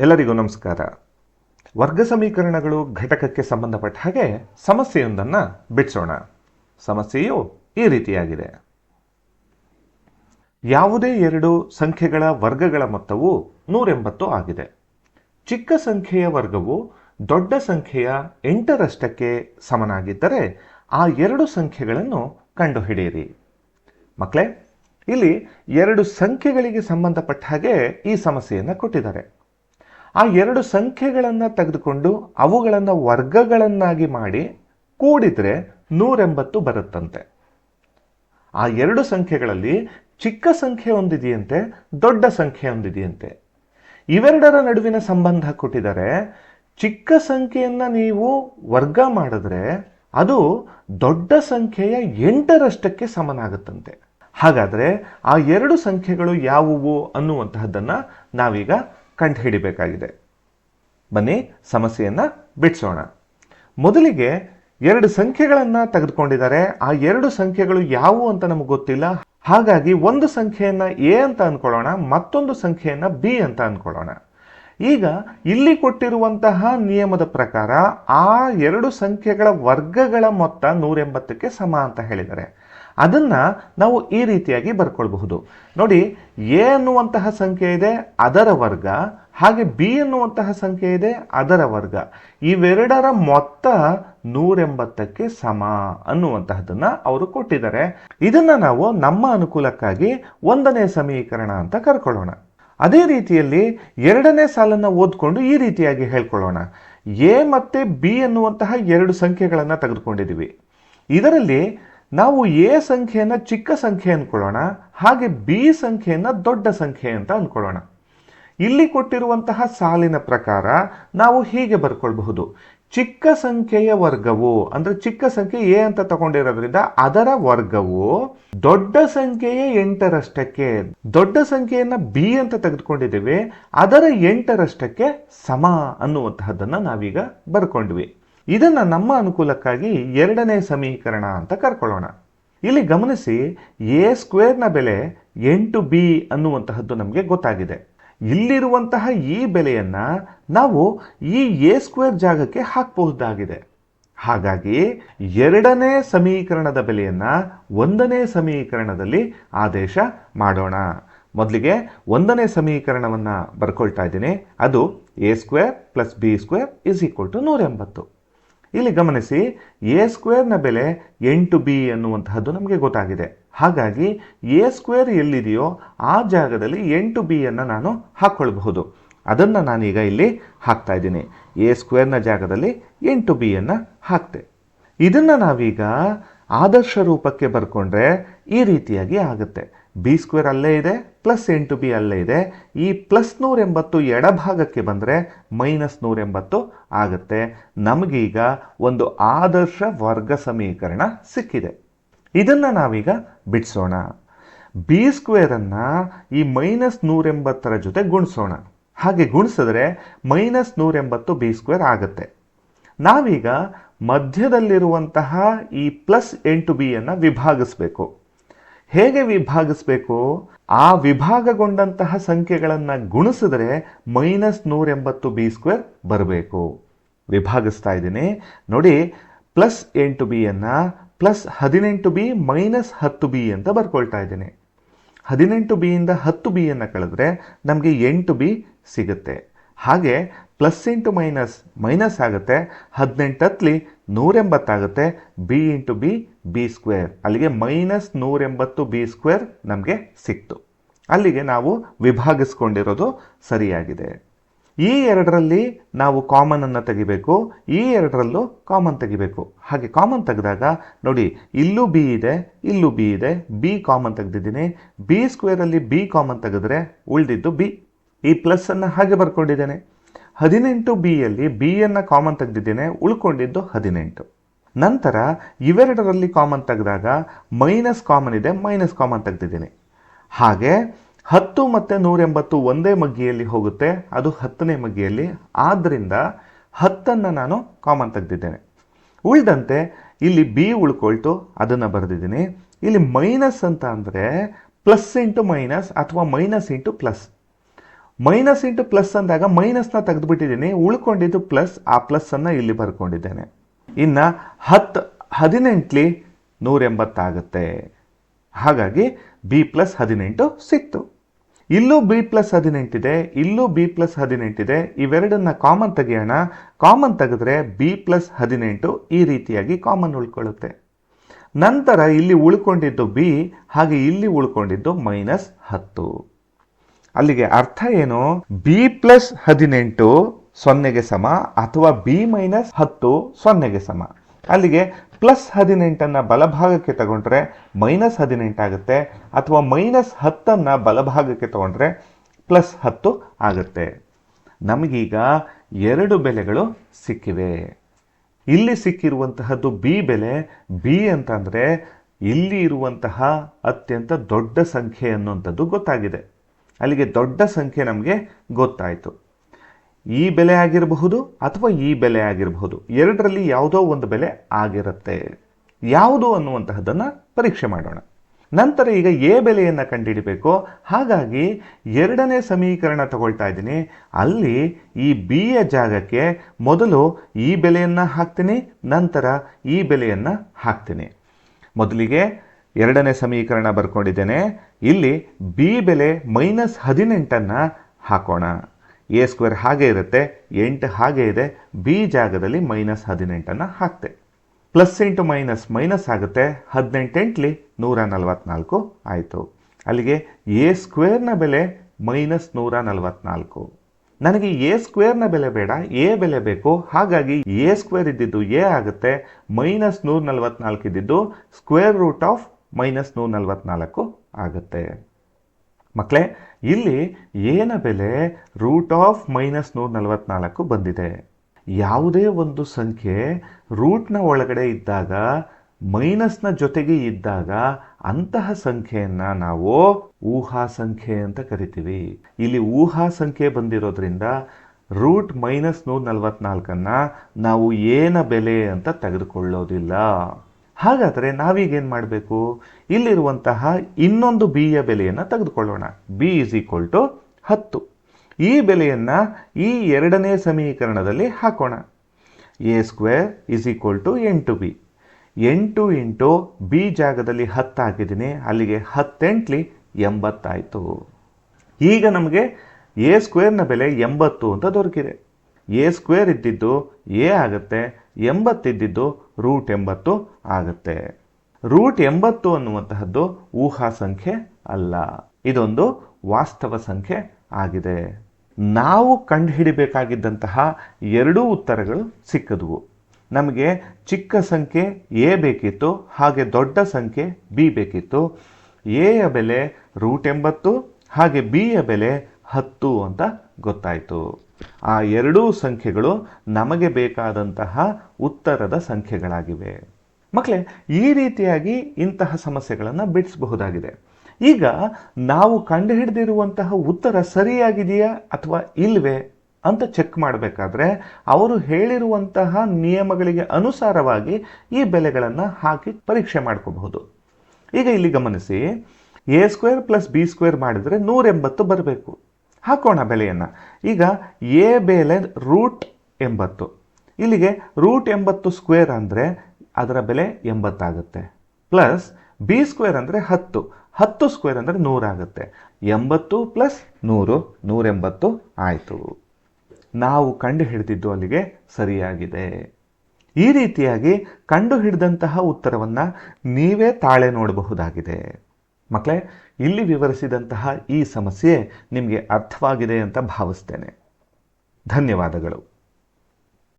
ಎಲ್ಲರಿಗೂ ನಮಸ್ಕಾರ. ವರ್ಗ ಸಮೀಕರಣಗಳು ಘಟಕಕ್ಕೆ ಸಂಬಂಧಪಟ್ಟ ಹಾಗೆ ಸಮಸ್ಯೆಯೊಂದನ್ನು ಬಿಡಿಸೋಣ. ಸಮಸ್ಯೆಯು ಈ ರೀತಿಯಾಗಿದೆ. ಯಾವುದೇ ಎರಡು ಸಂಖ್ಯೆಗಳ ವರ್ಗಗಳ ಮೊತ್ತವು ನೂರೆಂಬತ್ತು ಆಗಿದೆ. ಚಿಕ್ಕ ಸಂಖ್ಯೆಯ ವರ್ಗವು ದೊಡ್ಡ ಸಂಖ್ಯೆಯ ಎಂಟರಷ್ಟಕ್ಕೆ ಸಮನಾಗಿದ್ದರೆ ಆ ಎರಡು ಸಂಖ್ಯೆಗಳನ್ನು ಕಂಡುಹಿಡಿಯಿರಿ. ಮಕ್ಕಳೇ, ಇಲ್ಲಿ ಎರಡು ಸಂಖ್ಯೆಗಳಿಗೆ ಸಂಬಂಧಪಟ್ಟ ಹಾಗೆ ಈ ಸಮಸ್ಯೆಯನ್ನು ಕೊಟ್ಟಿದ್ದಾರೆ. ಆ ಎರಡು ಸಂಖ್ಯೆಗಳನ್ನು ತೆಗೆದುಕೊಂಡು ಅವುಗಳನ್ನು ವರ್ಗಗಳನ್ನಾಗಿ ಮಾಡಿ ಕೂಡಿದರೆ ನೂರೆಂಬತ್ತು ಬರುತ್ತಂತೆ. ಆ ಎರಡು ಸಂಖ್ಯೆಗಳಲ್ಲಿ ಚಿಕ್ಕ ಸಂಖ್ಯೆ ಒಂದಿದೆಯಂತೆ ದೊಡ್ಡ ಸಂಖ್ಯೆ ಒಂದಿದೆಯಂತೆ ಇವೆರಡರ ನಡುವಿನ ಸಂಬಂಧ ಕೊಟ್ಟಿದ್ದಾರೆ. ಚಿಕ್ಕ ಸಂಖ್ಯೆಯನ್ನ ನೀವು ವರ್ಗ ಮಾಡಿದ್ರೆ ಅದು ದೊಡ್ಡ ಸಂಖ್ಯೆಯ ಎಂಟರಷ್ಟಕ್ಕೆ ಸಮನಾಗುತ್ತಂತೆ. ಹಾಗಾದರೆ ಆ ಎರಡು ಸಂಖ್ಯೆಗಳು ಯಾವುವು ಅನ್ನುವಂತಹದ್ದನ್ನು ನಾವೀಗ ಕಂಡುಹಿಡಿಬೇಕಾಗಿದೆ ಬನ್ನಿ, ಸಮಸ್ಯೆಯನ್ನು ಬಿಡಿಸೋಣ. ಮೊದಲಿಗೆ ಎರಡು ಸಂಖ್ಯೆಗಳನ್ನು ತೆಗೆದುಕೊಂಡಿದ್ದಾರೆ. ಆ ಎರಡು ಸಂಖ್ಯೆಗಳು ಯಾವುವು ಅಂತ ನಮಗೆ ಗೊತ್ತಿಲ್ಲ. ಹಾಗಾಗಿ ಒಂದು ಸಂಖ್ಯೆಯನ್ನು ಎ ಅಂತ ಅಂದ್ಕೊಳ್ಳೋಣ ಮತ್ತೊಂದು ಸಂಖ್ಯೆಯನ್ನು ಬಿ ಅಂತ ಅಂದ್ಕೊಳ್ಳೋಣ ಈಗ ಇಲ್ಲಿ ಕೊಟ್ಟಿರುವಂತಹ ನಿಯಮದ ಪ್ರಕಾರ ಆ ಎರಡು ಸಂಖ್ಯೆಗಳ ವರ್ಗಗಳ ಮೊತ್ತ ನೂರೆಂಬತ್ತಕ್ಕೆ ಸಮ ಅಂತ ಹೇಳಿದ್ದಾರೆ. ಅದನ್ನ ನಾವು ಈ ರೀತಿಯಾಗಿ ಬರ್ಕೊಳ್ಬಹುದು. ನೋಡಿ, ಎ ಅನ್ನುವಂತಹ ಸಂಖ್ಯೆ ಇದೆ, ಅದರ ವರ್ಗ. ಹಾಗೆ ಬಿ ಅನ್ನುವಂತಹ ಸಂಖ್ಯೆ ಇದೆ, ಅದರ ವರ್ಗ. ಇವೆರಡರ ಮೊತ್ತ ನೂರೆಂಬತ್ತಕ್ಕೆ ಸಮ ಅನ್ನುವಂತಹದನ್ನ ಅವರು ಕೊಟ್ಟಿದ್ದಾರೆ. ಇದನ್ನ ನಾವು ನಮ್ಮ ಅನುಕೂಲಕ್ಕಾಗಿ ಒಂದನೇ ಸಮೀಕರಣ ಅಂತ ಕರ್ಕೊಳ್ಳೋಣ. ಅದೇ ರೀತಿಯಲ್ಲಿ ಎರಡನೇ ಸಾಲನ್ನ ಓದ್ಕೊಂಡು ಈ ರೀತಿಯಾಗಿ ಹೇಳ್ಕೊಳ್ಳೋಣ. ಎ ಮತ್ತೆ ಬಿ ಅನ್ನುವಂತಹ ಎರಡು ಸಂಖ್ಯೆಗಳನ್ನು ತೆಗೆದುಕೊಂಡಿದ್ದೀವಿ. ಇದರಲ್ಲಿ ನಾವು ಎ ಸಂಖ್ಯೆಯನ್ನು ಚಿಕ್ಕ ಸಂಖ್ಯೆ ಅಂದ್ಕೊಳ್ಳೋಣ ಹಾಗೆ ಬಿ ಸಂಖ್ಯೆಯನ್ನು ದೊಡ್ಡ ಸಂಖ್ಯೆ ಅಂತ ಅಂದ್ಕೊಳ್ಳೋಣ ಇಲ್ಲಿ ಕೊಟ್ಟಿರುವಂತಹ ಸಾಲಿನ ಪ್ರಕಾರ ನಾವು ಹೀಗೆ ಬರ್ಕೊಳ್ಬಹುದು. ಚಿಕ್ಕ ಸಂಖ್ಯೆಯ ವರ್ಗವು, ಅಂದರೆ ಚಿಕ್ಕ ಸಂಖ್ಯೆ ಎ ಅಂತ ತಗೊಂಡಿರೋದ್ರಿಂದ ಅದರ ವರ್ಗವು ದೊಡ್ಡ ಸಂಖ್ಯೆಯ ಎಂಟರಷ್ಟಕ್ಕೆ, ದೊಡ್ಡ ಸಂಖ್ಯೆಯನ್ನು ಬಿ ಅಂತ ತೆಗೆದುಕೊಂಡಿದ್ದೇವೆ, ಅದರ ಎಂಟರಷ್ಟಕ್ಕೆ ಸಮ ಅನ್ನುವಂತಹದ್ದನ್ನು ನಾವೀಗ ಬರ್ಕೊಂಡ್ವಿ. ಇದನ್ನ ನಮ್ಮ ಅನುಕೂಲಕ್ಕಾಗಿ ಎರಡನೇ ಸಮೀಕರಣ ಅಂತ ಕರ್ಕೊಳ್ಳೋಣ. ಇಲ್ಲಿ ಗಮನಿಸಿ ಎ ಸ್ಕ್ವೇರ್ನ ಬೆಲೆ ಎಂಟು ಬಿ ಅನ್ನುವಂತಹದ್ದು ನಮಗೆ ಗೊತ್ತಾಗಿದೆ. ಇಲ್ಲಿರುವಂತಹ ಈ ಬೆಲೆಯನ್ನ ನಾವು ಈ ಎ ಸ್ಕ್ವೇರ್ ಜಾಗಕ್ಕೆ ಹಾಕಬಹುದಾಗಿದೆ. ಹಾಗಾಗಿ ಎರಡನೇ ಸಮೀಕರಣದ ಬೆಲೆಯನ್ನ ಒಂದನೇ ಸಮೀಕರಣದಲ್ಲಿ ಆದೇಶ ಮಾಡೋಣ. ಮೊದಲಿಗೆ ಒಂದನೇ ಸಮೀಕರಣವನ್ನ ಬರ್ಕೊಳ್ತಾ ಇದ್ದೀನಿ. ಅದು A square plus B square is equal to ನೂರ ಎಂಬತ್ತು. ಇಲ್ಲಿ ಗಮನಿಸಿ ಎ ಸ್ಕ್ವೇರ್ನ ಬೆಲೆ ಎಂಟು ಬಿ ಎನ್ನುವಂತಹದ್ದು ನಮಗೆ ಗೊತ್ತಾಗಿದೆ. ಹಾಗಾಗಿ ಎ ಸ್ಕ್ವೇರ್ ಎಲ್ಲಿದೆಯೋ ಆ ಜಾಗದಲ್ಲಿ ಎಂಟು ಬಿಯನ್ನು ನಾನು ಹಾಕ್ಕೊಳ್ಬಹುದು. ಅದನ್ನು ನಾನೀಗ ಇಲ್ಲಿ ಹಾಕ್ತಾ ಇದ್ದೀನಿ. ಎ ಸ್ಕ್ವೇರ್ನ ಜಾಗದಲ್ಲಿ ಎಂಟು ಬಿಯನ್ನು ಹಾಕ್ತೆ. ಇದನ್ನು ನಾವೀಗ ಆದರ್ಶ ರೂಪಕ್ಕೆ ಬರ್ಕೊಂಡ್ರೆ ಈ ರೀತಿಯಾಗಿ ಆಗುತ್ತೆ. ಬಿ ಸ್ಕ್ವೇರ್ ಅಲ್ಲೇ ಇದೆ ಪ್ಲಸ್ ಎಂಟು ಬಿ ಅಲ್ಲೇ ಇದೆ. ಈ ಪ್ಲಸ್ ನೂರೆಂಬತ್ತು ಎಡಭಾಗಕ್ಕೆ ಬಂದರೆ ಮೈನಸ್ ನೂರೆಂಬತ್ತು ಆಗುತ್ತೆ. ನಮಗೀಗ ಒಂದು ಆದರ್ಶ ವರ್ಗ ಸಮೀಕರಣ ಸಿಕ್ಕಿದೆ. ಇದನ್ನು ನಾವೀಗ ಬಿಡಿಸೋಣ. ಬಿ ಸ್ಕ್ವೇರನ್ನು ಈ ಮೈನಸ್ ನೂರೆಂಬತ್ತರ ಜೊತೆ ಗುಣಿಸೋಣ. ಹಾಗೆ ಗುಣಿಸಿದ್ರೆ ಮೈನಸ್ ನೂರೆಂಬತ್ತು ಬಿ ಸ್ಕ್ವೇರ್ ಆಗುತ್ತೆ. ನಾವೀಗ ಮಧ್ಯದಲ್ಲಿರುವಂತಹ ಈ ಪ್ಲಸ್ ಎಂಟು ಬಿಯನ್ನು ವಿಭಾಗಿಸ್ಬೇಕು. ಹೇಗೆ ವಿಭಾಗಿಸ್ಬೇಕು? ಆ ವಿಭಾಗಗೊಂಡಂತಹ ಸಂಖ್ಯೆಗಳನ್ನು ಗುಣಿಸಿದ್ರೆ ಮೈನಸ್ ನೂರೆಂಬತ್ತು ಬಿ ಸ್ಕ್ವೇರ್ ಬರಬೇಕು. ವಿಭಾಗಿಸ್ತಾ ಇದ್ದೀನಿ. ನೋಡಿ, ಪ್ಲಸ್ ಎಂಟು ಬಿಯನ್ನು ಪ್ಲಸ್ ಹದಿನೆಂಟು ಬಿ ಮೈನಸ್ ಹತ್ತು ಬಿ ಅಂತ ಬರ್ಕೊಳ್ತಾ ಇದ್ದೀನಿ. ಹದಿನೆಂಟು ಬಿಯಿಂದ ಹತ್ತು ಬಿಯನ್ನು ಕಳೆದ್ರೆ ನಮಗೆ ಎಂಟು ಬಿ ಸಿಗುತ್ತೆ. ಹಾಗೆ ಪ್ಲಸ್ ಇಂಟು ಮೈನಸ್ ಮೈನಸ್ ಆಗುತ್ತೆ, ಹದಿನೆಂಟು ಹತ್ಲಿ ನೂರೆಂಬತ್ತಾಗುತ್ತೆ B into B B square. ಅಲ್ಲಿಗೆ ಮೈನಸ್ ನೂರೆಂಬತ್ತು ಬಿ ಸ್ಕ್ವೇರ್ ನಮಗೆ ಸಿಕ್ತು. ಅಲ್ಲಿಗೆ ನಾವು ವಿಭಾಗಿಸ್ಕೊಂಡಿರೋದು ಸರಿಯಾಗಿದೆ. ಈ ಎರಡರಲ್ಲಿ ನಾವು ಕಾಮನ್ ಅನ್ನು ತೆಗಿಬೇಕು, ಈ ಎರಡರಲ್ಲೂ ಕಾಮನ್ ತೆಗಿಬೇಕು. ಹಾಗೆ ಕಾಮನ್ ತೆಗೆದಾಗ, ನೋಡಿ, ಇಲ್ಲೂ ಬಿ ಇದೆ, ಇಲ್ಲೂ ಬಿ ಇದೆ, ಬಿ ಕಾಮನ್ ತೆಗೆದಿದ್ದೀನಿ. ಬಿ ಸ್ಕ್ವೇರಲ್ಲಿ ಬಿ ಕಾಮನ್ ತೆಗೆದ್ರೆ ಉಳಿದಿದ್ದು ಬಿ. ಈ ಪ್ಲಸ್ ಅನ್ನು ಹಾಗೆ ಬರ್ಕೊಂಡಿದ್ದೇನೆ. ಹದಿನೆಂಟು ಬಿ ಅನ್ನು ಕಾಮನ್ ತೆಗೆದಿದ್ದೇನೆ, ಉಳ್ಕೊಂಡಿದ್ದು ಹದಿನೆಂಟು. ನಂತರ ಇವೆರಡರಲ್ಲಿ ಕಾಮನ್ ತೆಗೆದಾಗ ಮೈನಸ್ ಕಾಮನ್ ಇದೆ ಮೈನಸ್ ಕಾಮನ್ ತೆಗೆದಿದ್ದೀನಿ. ಹಾಗೆ ಹತ್ತು ಮತ್ತು ನೂರೆಂಬತ್ತು ಒಂದೇ ಮಗ್ಗಿಯಲ್ಲಿ ಹೋಗುತ್ತೆ, ಅದು ಹತ್ತನೇ ಮಗ್ಗಿಯಲ್ಲಿ. ಆದ್ದರಿಂದ ಹತ್ತನ್ನು ನಾನು ಕಾಮನ್ ತೆಗೆದಿದ್ದೇನೆ. ಉಳಿದಂತೆ ಇಲ್ಲಿ ಬಿ ಉಳ್ಕೊಳ್ತು, ಅದನ್ನು ಬರೆದಿದ್ದೀನಿ. ಇಲ್ಲಿ ಮೈನಸ್ ಅಂತ ಅಂದರೆ ಪ್ಲಸ್ ಇಂಟು ಮೈನಸ್ ಅಥವಾ minus into plus minus into plus ಅಂದಾಗ ಮೈನಸ್ನ ತೆಗೆದುಬಿಟ್ಟಿದ್ದೀನಿ. ಉಳ್ಕೊಂಡಿದ್ದು ಪ್ಲಸ್, ಆ ಪ್ಲಸ್ ಅನ್ನ ಇಲ್ಲಿ ಬರ್ಕೊಂಡಿದ್ದೇನೆ. ಇನ್ನ ಹತ್ತು ಹದಿನೆಂಟ್ಲಿ ನೂರ ಎಂಬತ್ತಾಗುತ್ತೆ ಹಾಗಾಗಿ ಬಿ ಪ್ಲಸ್ ಹದಿನೆಂಟು ಸಿಕ್ತು. ಇಲ್ಲೂ ಬಿ ಪ್ಲಸ್ ಹದಿನೆಂಟಿದೆ, ಇಲ್ಲೂ ಬಿ ಪ್ಲಸ್ ಹದಿನೆಂಟಿದೆ. ಇವೆರಡನ್ನ ಕಾಮನ್ ತೆಗೆಯೋಣ. ಕಾಮನ್ ತೆಗೆದ್ರೆ ಬಿ ಪ್ಲಸ್ ಹದಿನೆಂಟು ಈ ರೀತಿಯಾಗಿ ಕಾಮನ್ ಉಳ್ಕೊಳ್ಳುತ್ತೆ. ನಂತರ ಇಲ್ಲಿ ಉಳ್ಕೊಂಡಿದ್ದು ಬಿ, ಹಾಗೆ ಇಲ್ಲಿ ಉಳ್ಕೊಂಡಿದ್ದು ಮೈನಸ್ ಹತ್ತು. ಅಲ್ಲಿಗೆ ಅರ್ಥ ಏನು? ಬಿ ಪ್ಲಸ್ ಹದಿನೆಂಟು ಸೊನ್ನೆಗೆ ಸಮ ಅಥವಾ ಬಿ ಮೈನಸ್ ಹತ್ತು ಸೊನ್ನೆಗೆ ಸಮ. ಅಲ್ಲಿಗೆ ಪ್ಲಸ್ ಹದಿನೆಂಟನ್ನ ಬಲಭಾಗಕ್ಕೆ ತಗೊಂಡ್ರೆ ಮೈನಸ್ ಹದಿನೆಂಟಾಗುತ್ತೆ ಅಥವಾ ಮೈನಸ್ ಹತ್ತನ್ನ ಬಲಭಾಗಕ್ಕೆ ತಗೊಂಡ್ರೆ ಪ್ಲಸ್ ಹತ್ತು ಆಗುತ್ತೆ. ನಮಗೀಗ ಎರಡು ಬೆಲೆಗಳು ಸಿಕ್ಕಿವೆ. ಇಲ್ಲಿ ಸಿಕ್ಕಿರುವಂತಹದ್ದು ಬಿ ಬೆಲೆ ಬಿ ಅಂತಂದ್ರೆ ಇಲ್ಲಿ ಇರುವಂತಹ ಅತ್ಯಂತ ದೊಡ್ಡ ಸಂಖ್ಯೆ ಅನ್ನುವಂಥದ್ದು ಗೊತ್ತಾಗಿದೆ. ಅಲ್ಲಿಗೆ ದೊಡ್ಡ ಸಂಖ್ಯೆ ನಮಗೆ ಗೊತ್ತಾಯಿತು. ಈ ಬೆಲೆ ಆಗಿರಬಹುದು ಅಥವಾ ಈ ಬೆಲೆ ಆಗಿರಬಹುದು. ಎರಡರಲ್ಲಿ ಯಾವುದೋ ಒಂದು ಬೆಲೆ ಆಗಿರುತ್ತೆ. ಯಾವುದು ಅನ್ನುವಂತಹದ್ದನ್ನು ಪರೀಕ್ಷೆ ಮಾಡೋಣ. ನಂತರ ಈಗ ಎ ಬೆಲೆಯನ್ನು ಕಂಡುಹಿಡಿಬೇಕು ಹಾಗಾಗಿ ಎರಡನೇ ಸಮೀಕರಣ ತಗೊಳ್ತಾ ಇದ್ದೀನಿ. ಅಲ್ಲಿ ಈ ಬಿ ಯ ಜಾಗಕ್ಕೆ ಮೊದಲು ಈ ಬೆಲೆಯನ್ನು ಹಾಕ್ತೀನಿ, ನಂತರ ಈ ಬೆಲೆಯನ್ನು ಹಾಕ್ತೀನಿ. ಮೊದಲಿಗೆ ಎರಡನೇ ಸಮೀಕರಣ ಬರ್ಕೊಂಡಿದ್ದೇನೆ. ಇಲ್ಲಿ ಬಿ ಬೆಲೆ ಮೈನಸ್ ಹದಿನೆಂಟನ್ನು ಹಾಕೋಣ. ಎ ಸ್ಕ್ವೇರ್ ಹಾಗೆ ಇರುತ್ತೆ, ಎಂಟು ಹಾಗೆ ಇದೆ ಬಿ ಜಾಗದಲ್ಲಿ ಮೈನಸ್ ಹದಿನೆಂಟನ್ನು ಹಾಕ್ತೆ. ಪ್ಲಸ್ ಇಂಟು ಮೈನಸ್ ಮೈನಸ್ ಆಗುತ್ತೆ ಹದಿನೆಂಟೆಂಟ್ಲಿ ನೂರ ನಲವತ್ನಾಲ್ಕು ಆಯಿತು. ಅಲ್ಲಿಗೆ ಎ ಸ್ಕ್ವೇರ್ನ ಬೆಲೆ ಮೈನಸ್ ನೂರ ನಲವತ್ನಾಲ್ಕು. ನನಗೆ ಎ ಸ್ಕ್ವೇರ್ನ ಬೆಲೆ ಬೇಡ ಎ ಬೆಲೆ ಬೇಕು, ಹಾಗಾಗಿ ಎ ಸ್ಕ್ವೇರ್ ಇದ್ದಿದ್ದು ಎ ಆಗುತ್ತೆ, ಮೈನಸ್ ನೂರ ನಲವತ್ನಾಲ್ಕು ಇದ್ದಿದ್ದು ಸ್ಕ್ವೇರ್ ರೂಟ್ ಆಫ್ ಮೈನಸ್ ನೂರ ನಲವತ್ನಾಲ್ಕು ಆಗುತ್ತೆ. ಮಕ್ಕಳೇ ಇಲ್ಲಿ ಏನ ಬೆಲೆ ರೂಟ್ ಆಫ್ ಮೈನಸ್ ನೂರ ನಲವತ್ನಾಲ್ಕು ಬಂದಿದೆ. ಯಾವುದೇ ಒಂದು ಸಂಖ್ಯೆ ರೂಟ್ನ ಒಳಗಡೆ ಇದ್ದಾಗ, ಮೈನಸ್ನ ಜೊತೆಗೆ ಇದ್ದಾಗ ಅಂತಹ ಸಂಖ್ಯೆಯನ್ನು ನಾವು ಊಹಾ ಸಂಖ್ಯೆ ಅಂತ ಕರಿತೀವಿ. ಇಲ್ಲಿ ಊಹಾ ಸಂಖ್ಯೆ ಬಂದಿರೋದ್ರಿಂದ ರೂಟ್ ಮೈನಸ್ ನೂರ ನಲವತ್ನಾಲ್ಕನ್ನ ನಾವು ಏನ ಬೆಲೆ ಅಂತ ತೆಗೆದುಕೊಳ್ಳೋದಿಲ್ಲ. ಹಾಗಾದರೆ ನಾವೀಗೇನು ಮಾಡಬೇಕು? ಇಲ್ಲಿರುವಂತಹ ಇನ್ನೊಂದು ಬಿಯ ಬೆಲೆಯನ್ನು ತೆಗೆದುಕೊಳ್ಳೋಣ. ಬಿ ಇಸ್ ಈಕ್ವಲ್ ಟು ಹತ್ತು. ಈ ಬೆಲೆಯನ್ನು ಈ ಎರಡನೇ ಸಮೀಕರಣದಲ್ಲಿ ಹಾಕೋಣ. A square is equal to ಎಂಟು ಬಿ ಎಂಟು ಇಂಟು ಬಿ ಜಾಗದಲ್ಲಿ ಹತ್ತು ಹಾಕಿದ್ದೀನಿ ಅಲ್ಲಿಗೆ ಹತ್ತೆಂಟ್ಲಿ ಎಂಬತ್ತಾಯಿತು. ಈಗ ನಮಗೆ ಎ ಸ್ಕ್ವೇರ್ನ ಬೆಲೆ ಎಂಬತ್ತು ಅಂತ ದೊರಕಿದೆ. ಎ ಸ್ಕ್ವೇರ್ ಇದ್ದಿದ್ದು ಎ ಆಗುತ್ತೆ. ಎಂಬತ್ತಿದ್ದಿದ್ದು ರೂಟ್ ಎಂಬತ್ತು ಆಗುತ್ತೆ. ರೂಟ್ ಎಂಬತ್ತು ಅನ್ನುವಂತಹದ್ದು ಊಹಾ ಸಂಖ್ಯೆ ಅಲ್ಲ. ಇದೊಂದು ವಾಸ್ತವ ಸಂಖ್ಯೆ ಆಗಿದೆ. ನಾವು ಕಂಡುಹಿಡಿಬೇಕಾಗಿದ್ದಂತಹ ಎರಡೂ ಉತ್ತರಗಳು ಸಿಕ್ಕದವು. ನಮಗೆ ಚಿಕ್ಕ ಸಂಖ್ಯೆ ಎ ಬೇಕಿತ್ತು, ಹಾಗೆ ದೊಡ್ಡ ಸಂಖ್ಯೆ ಬಿ ಬೇಕಿತ್ತು. ಎಯ ಬೆಲೆ ರೂಟ್ ಎಂಬತ್ತು, ಹಾಗೆ ಬಿಯ ಬೆಲೆ ಹತ್ತು ಅಂತ ಗೊತ್ತಾಯಿತು. ಆ ಎರಡೂ ಸಂಖ್ಯೆಗಳು ನಮಗೆ ಬೇಕಾದಂತಹ ಉತ್ತರದ ಸಂಖ್ಯೆಗಳಾಗಿವೆ. ಮಕ್ಕಳೇ ಈ ರೀತಿಯಾಗಿ ಇಂತಹ ಸಮಸ್ಯೆಗಳನ್ನು ಬಿಡಿಸಬಹುದಾಗಿದೆ. ಈಗ ನಾವು ಕಂಡುಹಿಡಿದಿರುವಂತಹ ಉತ್ತರ ಸರಿಯಾಗಿದೆಯಾ ಅಥವಾ ಇಲ್ವೇ ಅಂತ ಚೆಕ್ ಮಾಡಬೇಕಾದ್ರೆ ಅವರು ಹೇಳಿರುವಂತಹ ನಿಯಮಗಳಿಗೆ ಅನುಸಾರವಾಗಿ ಈ ಬೆಲೆಗಳನ್ನು ಹಾಕಿ ಪರೀಕ್ಷೆ ಮಾಡ್ಕೋಬಹುದು. ಈಗ ಇಲ್ಲಿ ಗಮನಿಸಿ, A square plus B square ಮಾಡಿದರೆ ನೂರೆಂಬತ್ತು ಬರಬೇಕು. ಹಾಕೋಣ ಬೆಲೆಯನ್ನು. ಈಗ ಎ ಬೆಲೆ ರೂಟ್ ಎಂಬತ್ತು. ಇಲ್ಲಿಗೆ ರೂಟ್ ಎಂಬತ್ತು ಸ್ಕ್ವೇರ್ ಅಂದರೆ ಅದರ ಬೆಲೆ ಎಂಬತ್ತಾಗುತ್ತೆ. ಪ್ಲಸ್ ಬಿ ಸ್ಕ್ವೇರ್ ಅಂದರೆ ಹತ್ತು. ಹತ್ತು ಸ್ಕ್ವೇರ್ ಅಂದರೆ ನೂರಾಗುತ್ತೆ. ಎಂಬತ್ತು ಪ್ಲಸ್ ನೂರು, ನೂರೆಂಬತ್ತು ಆಯಿತು. ನಾವು ಕಂಡು ಹಿಡಿದಿದ್ದು ಅಲ್ಲಿಗೆ ಸರಿಯಾಗಿದೆ. ಈ ರೀತಿಯಾಗಿ ಕಂಡು ಹಿಡಿದಂತಹ ಉತ್ತರವನ್ನು ನೀವೇ ತಾಳೆ ನೋಡಬಹುದಾಗಿದೆ. ಮಕ್ಕಳೇ ಇಲ್ಲಿ ವಿವರಿಸಿದಂತಹ ಈ ಸಮಸ್ಯೆ ನಿಮಗೆ ಅರ್ಥವಾಗಿದೆ ಅಂತ ಭಾವಿಸ್ತೇನೆ. ಧನ್ಯವಾದಗಳು.